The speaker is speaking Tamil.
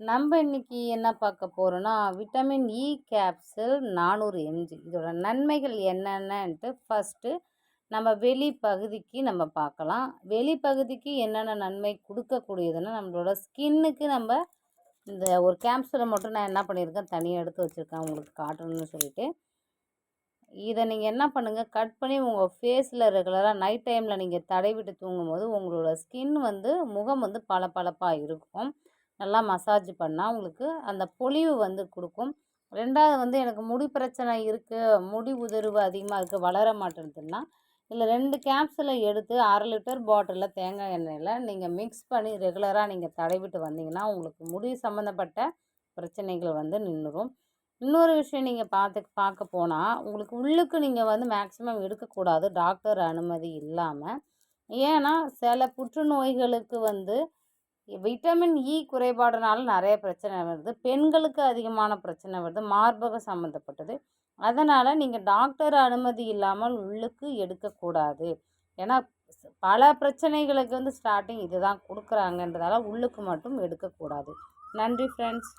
நம்ம இன்னைக்கு என்ன பார்க்க போகிறோன்னா விட்டமின் இ கேப்சூல் நானூறு எம்ஜி இதோட நன்மைகள் என்னென்னன்ட்டு ஃபஸ்ட்டு நம்ம வெளி பகுதிக்கு நம்ம பார்க்கலாம். வெளி பகுதிக்கு என்னென்ன நன்மை கொடுக்கக்கூடியதுன்னா நம்மளோட ஸ்கின்னுக்கு நம்ம இந்த ஒரு கேப்சூலை மட்டும் நான் என்ன பண்ணியிருக்கேன் தனியாக எடுத்து வச்சுருக்கேன் உங்களுக்கு காட்டணும்னு சொல்லிட்டு. இதை நீங்கள் என்ன பண்ணுங்கள் கட் பண்ணி உங்கள் ஃபேஸில் ரெகுலராக நைட் டைமில் நீங்கள் தடை விட்டு தூங்கும்போது உங்களோட ஸ்கின் வந்து முகம் வந்து பளபளப்பாக இருக்கும். நல்லா மசாஜ் பண்ணால் உங்களுக்கு அந்த பொலிவு வந்து கொடுக்கும். ரெண்டாவது வந்து எனக்கு முடி பிரச்சனை இருக்குது முடி உதிர்வு அதிகமாக இருக்குது வளர மாட்டேங்குதுன்னா இதில் ரெண்டு கேப்சூலை எடுத்து அரை லிட்டர் பாட்டிலில் தேங்காய் எண்ணெயில் நீங்கள் மிக்ஸ் பண்ணி ரெகுலராக நீங்கள் தடவிட்டு வந்தீங்கன்னா உங்களுக்கு முடி சம்மந்தப்பட்ட பிரச்சனைகள் வந்து நின்றுடும் இன்னொரு விஷயம் நீங்கள் பார்த்து பார்க்க போனால் உங்களுக்கு உள்ளுக்கு நீங்கள் வந்து மேக்ஸிமம் எடுக்கக்கூடாது டாக்டர் அனுமதி இல்லாமல் ஏன்னா சில புற்றுநோய்களுக்கு வந்து விட்டமின் இ e குறைபாடுனால நிறைய பிரச்சனை வருது. பெண்களுக்கு அதிகமான பிரச்சனை வருது. மார்பகம் சம்மந்தப்பட்டது அதனால் நீங்கள் டாக்டர் அனுமதி இல்லாமல் உள்ளுக்கு எடுக்கக்கூடாது. ஏன்னா பல பிரச்சனைகளுக்கு வந்து ஸ்டார்டிங் இது தான் கொடுக்குறாங்கன்றதால உள்ளுக்கு மட்டும் எடுக்கக்கூடாது. நன்றி ஃப்ரெண்ட்ஸ்